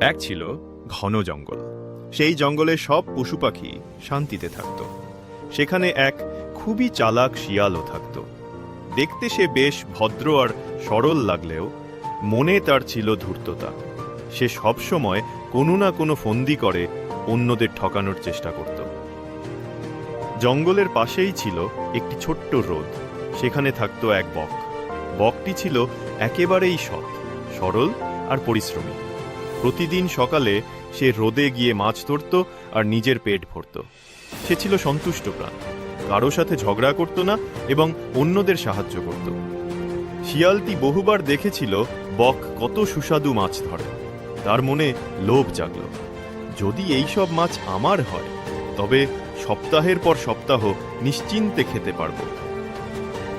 এক ছিল ঘন জঙ্গল। সেই জঙ্গলে সব পশু পাখি শান্তিতে থাকত। সেখানে এক খুবই চালাক শিয়ালও থাকত। দেখতে সে বেশ ভদ্র আর সরল লাগলেও মনে তার ছিল ধূর্ততা। সে সবসময় কোনো না কোনো ফন্দি করে অন্যদের ঠকানোর চেষ্টা করত। জঙ্গলের পাশেই ছিল একটি ছোট্ট রোদ। সেখানে থাকতো এক বক। বকটি ছিল একেবারেই সৎ, সরল আর পরিশ্রমী। প্রতিদিন সকালে সে রোদে গিয়ে মাছ ধরত আর নিজের পেট ভরত। সে ছিল সন্তুষ্ট প্রাণ। কারও সাথে ঝগড়া করত না এবং অন্যদের সাহায্য করত। শিয়ালটি বহুবার দেখেছিল বক কত সুস্বাদু মাছ ধরে। তার মনে লোভ জাগল। যদি এই সব মাছ আমার হয়, তবে সপ্তাহের পর সপ্তাহ নিশ্চিন্তে খেতে পারব।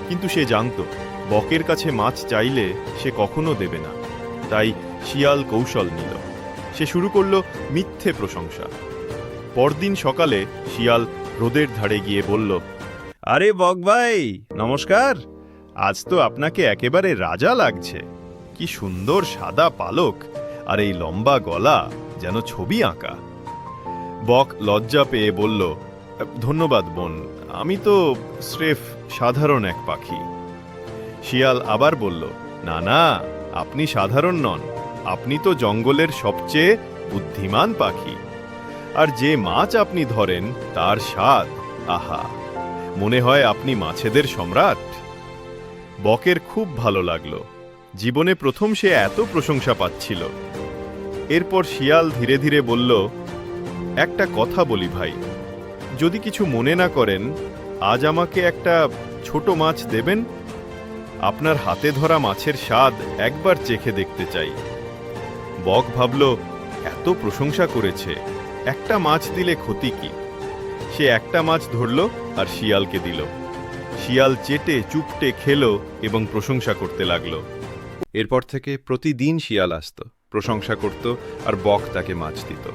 কিন্তু সে জানত, বকের কাছে মাছ চাইলে সে কখনো দেবে না। তাই শিয়াল কৌশল নিল। সে শুরু করল মিথ্যে প্রশংসা। পরদিন সকালে শিয়াল রোদের ধারে গিয়ে বলল, আরে বক ভাই, নমস্কার। আজ তো আপনাকে একেবারে রাজা লাগছে। কি সুন্দর সাদা পালক আর এই লম্বা গলা যেন ছবি আঁকা। বক লজ্জা পেয়ে বলল, ধন্যবাদ বোন, আমি তো স্রেফ সাধারণ এক পাখি। শিয়াল আবার বলল, না না আপনি সাধারণ নন। আপনি তো জঙ্গলের সবচেয়ে বুদ্ধিমান পাখি। আর যে মাছ আপনি ধরেন, তার স্বাদ, আহা। মনে হয় আপনি মাছেদের সম্রাট। বকের খুব ভালো লাগল। জীবনে প্রথম সে এত প্রশংসা পাচ্ছিল। এরপর শিয়াল ধীরে ধীরে বলল, একটা কথা বলি ভাই। যদি কিছু মনে না করেন, আজ আমাকে একটা ছোট মাছ দেবেন আপনার হাতে ধরা মাছের স্বাদ একবার চেখে দেখতে চাই। বক ভাবল, এত প্রশংসা করেছে, একটা মাছ দিলে ক্ষতি কি? সে একটা মাছ ধরল আর শিয়ালকে দিল। শিয়াল চেটে, চুপটে খেলো এবং প্রশংসা করতে লাগল। এরপর থেকে প্রতিদিন শিয়াল আসত, প্রশংসা করত আর বক তাকে মাছ দিত।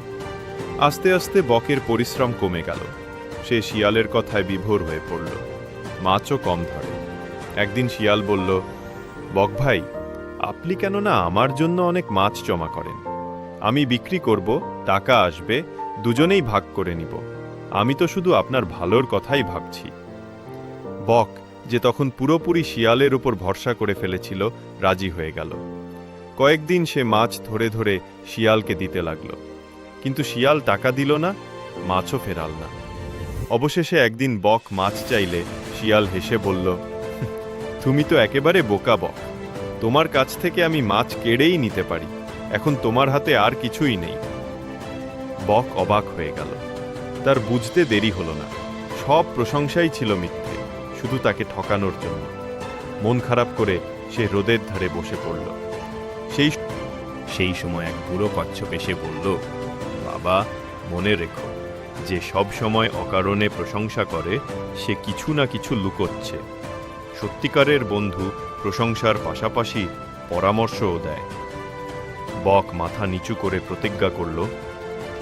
আস্তে আস্তে বকের পরিশ্রম কমে গেল। সে শিয়ালের কথায় বিভোর হয়ে পড়ল। মাছও কম ধরে। একদিন শিয়াল বলল, বক ভাই, আপনি কেন না আমার জন্য অনেক মাছ জমা করেন। আমি বিক্রি করব, টাকা আসবে, দুজনেই ভাগ করে নিব। আমি তো শুধু আপনার ভালোর কথাই ভাবছি। বক যে তখন পুরোপুরি শিয়ালের উপর ভরসা করে ফেলেছিল, রাজি হয়ে গেল। কয়েকদিন সে মাছ ধরে ধরে শিয়ালকে দিতে লাগল। কিন্তু শিয়াল টাকা দিল না, মাছও ফেরাল না। অবশেষে একদিন বক মাছ চাইলে শিয়াল হেসে বলল তুমি তো একেবারে বোকা বক। তোমার কাছ থেকে আমি মাছ কেড়েই নিতে পারি। এখন তোমার হাতে আর কিছুই নেই। বক অবাক হয়ে গেল। তার বুঝতে দেরি হলো না। সব প্রশংসাই ছিল মিথ্যে, শুধু তাকে ঠকানোর জন্য। মন খারাপ করে সে রোদের ধারে বসে পড়ল। সেই সেই সময় এক বুড়ো কচ্ছপ এসে বলল, বাবা, মনে রেখো, যে সব সময় অকারণে প্রশংসা করে, সে কিছু না কিছু লুকোচ্ছে। সত্যিকারের বন্ধু প্রশংসার পাশাপাশি পরামর্শও দেয়। বক মাথা নিচু করে প্রতিজ্ঞা করল,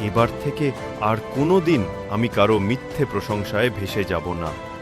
এবার থেকে আর কোনো দিন আমি কারও মিথ্যে প্রশংসায় ভেসে যাব না।